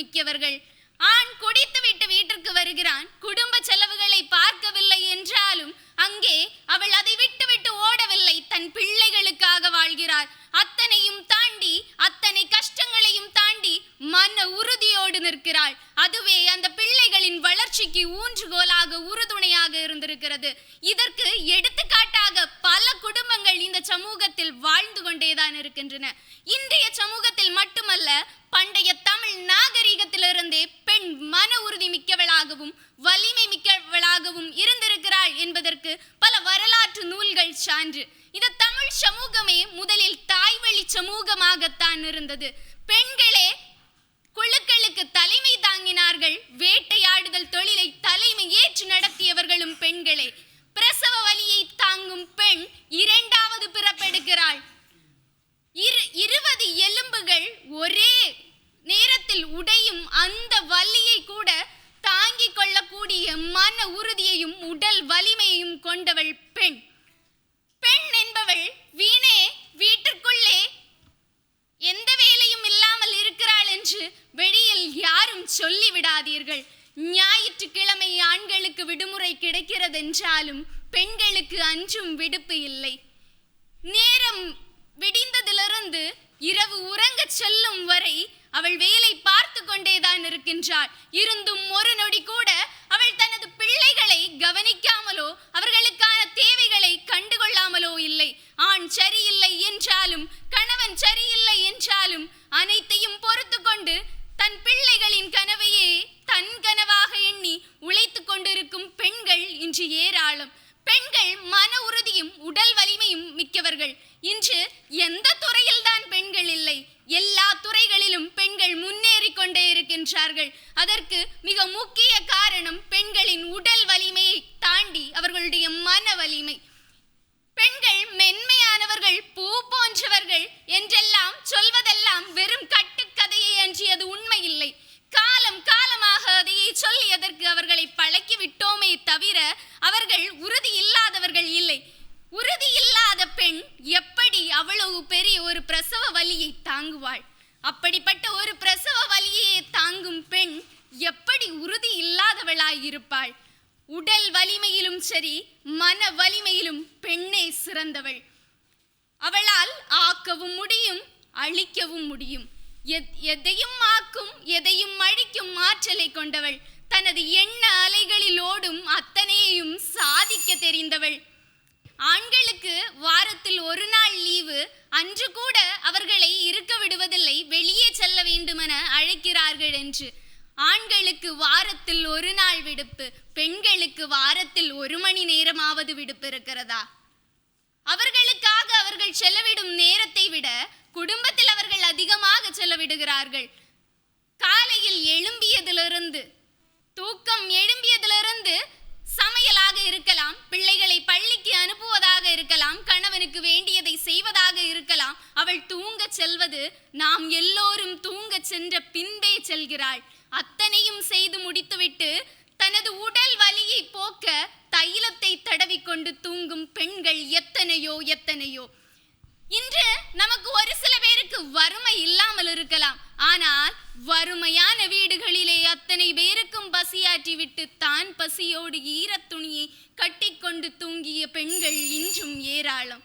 மிக்கவர்கள். ஆண் குடித்துவிட்டு வீட்டிற்கு வருகிறான். குடும்ப செலவுகளை பார்க்கவில்லை என்றாலும் அங்கே அவள் அதை விட்டுவிட்டு ஓடவில்லை. தன் பிள்ளைகளுக்காக வாழ்கிறார் அத்தனையும் தாண்டி அத்தனை கஷ்டங்களையும் தாண்டி மன உறுதியோடு நிற்கிறாள். அதுவே அந்த பிள்ளைகளின் வளர்ச்சிக்கு ஊன்றுகோலாக உறுதுணையாக இருந்திருக்கிறது. இதற்கு எடுத்துக்காட்டாக பல குடும்பங்கள் இந்த சமூகத்தில் வாழ்ந்து கொண்டேதான் இருக்கின்றன. இன்றைய சமூகத்தில் மட்டுமல்ல பண்டைய தமிழ் நாக நாகரிகத்திலிருந்தே பெண் மன உறுதி மிக்கவளாகவும் வலிமை மிக்கவளாகவும் இருந்திருக்கிறாள் என்பதற்கு பல வரலாற்று நூல்கள் சான்று. இந்த தமிழ் சமூகமே முதலில் தாய்வழி சமூகமாகத்தான் இருந்தது. பெண்களே குழுக்களுக்கு தலைமை தாங்கினார்கள். வேட்டையாடுதல் தொழிலை தலைமை ஏற்று நடத்தியவர்களும் பெண்களே. பிரசவ வலியை தாங்கும் பெண் இரண்டாவது பிறப்பெடுக்கிறாள். இரு இருபது எலும்புகள் ஒரே நேரத்தில் உடையும் அந்த வலியை கூட தாங்கிக் கொள்ளக்கூடிய மன உறுதியையும் உடல் வலிமையும் கொண்டவள் பெண். பெண் என்பவள் வீணே வீட்டிற்குள்ளே எந்த வேலையும் இல்லாமல் இருக்கிறாள் என்று வெளியில் யாரும் சொல்லிவிடாதீர்கள். ஞாயிற்றுக்கிழமை ஆண்களுக்கு விடுமுறை கிடைக்கிறது என்றாலும் பெண்களுக்கு அன்றும் விடுப்பு இல்லை. நேரம் விடிந்ததிலிருந்து இரவு உறங்கச் செல்லும் வரை அவள் வேலை பார்த்து கொண்டேதான் இருக்கின்றாள். இருந்தும் ஒரு நொடி கூட அவள் தனது கணவன் சரியில்லை என்றாலும் அனைத்தையும் பொறுத்து கொண்டு தன் பிள்ளைகளின் கனவையே தன் கனவாக எண்ணி உழைத்து கொண்டிருக்கும் பெண்கள் இன்று ஏராளம். பெண்கள் மன உறுதியும் உடல் வலிமையும் மிக்கவர்கள். இன்று எந்த துறையில்தான் பெண்கள் இல்லை எல்லா துறைகளிலும் பெண்கள் முன்னேறி கொண்டே இருக்கின்றார்கள். அதற்கு மிக முக்கிய காரணம் பெண் அவர்கள் உறுதி இல்லாதவர்கள் இல்லை. உறுதி இல்லாத பெண் எப்படி அவ்வளவு பெரிய ஒரு பிரசவ வலியை தாங்குவாள்? அப்படிப்பட்ட ஒரு பிரசவ வலியை தாங்கும் பெண் எப்படி உறுதி இல்லாதவளாய் இருப்பாள்? உடல் வலிமையிலும் சரி மன வலிமையிலும் பெண்ணே சிறந்தவள். அவளால் ஆக்கவும் முடியும் அழிக்கவும் முடியும். எதையும் ஆக்கும் எதையும் அழிக்கும் ஆற்றலை கொண்டவள். தனது எண்ண அலைகளில் ஓடும் அத்தனையையும் சாதிக்க தெரிந்தவள். ஆண்களுக்கு வாரத்தில் ஒரு நாள் லீவு அன்று கூட அவர்களை இருக்க விடுவதில்லை வெளியே செல்ல வேண்டுமென அழைக்கிறார்கள் என்று. ஆண்களுக்கு வாரத்தில் ஒரு நாள் விடுப்பு பெண்களுக்கு வாரத்தில் ஒரு மணி நேரமாவது விடுப்பு இருக்கிறதா? அவர்களுக்காக அவர்கள் செலவிடும் நேரத்தை விட குடும்பத்தில் அவர்கள் அதிகமாக செலவிடுகிறார்கள். காலையில் எழும்பியதிலிருந்து தூக்கம் எழும்பியதிலிருந்து சமையலாக இருக்கலாம் பிள்ளைகளை பள்ளிக்கு அனுப்புவதாக இருக்கலாம் கணவனுக்கு வேண்டியதை செய்வதாக இருக்கலாம் அவள் தூங்க செல்வது நாம் எல்லோரும் தூங்க சென்ற பின்பே செல்கிறாள். அத்தனையும் செய்து முடித்துவிட்டு தனது உடல் வலியை போக்க தைலத்தை தடவிக்கொண்டு தூங்கும் பெண்கள் எத்தனையோ எத்தனையோ. இன்று நமக்கு ஒரு சில பேருக்கு வறுமை இல்லாமல் இருக்கலாம். ஆனால் வறுமையான வீடுகளிலே அத்தனை பேர் பசியாற்றிவிட்டு தான் பசியோடு ஈரத்துணியை கட்டிக்கொண்டு தூங்கிய பெண்கள் இன்றும் ஏராளம்.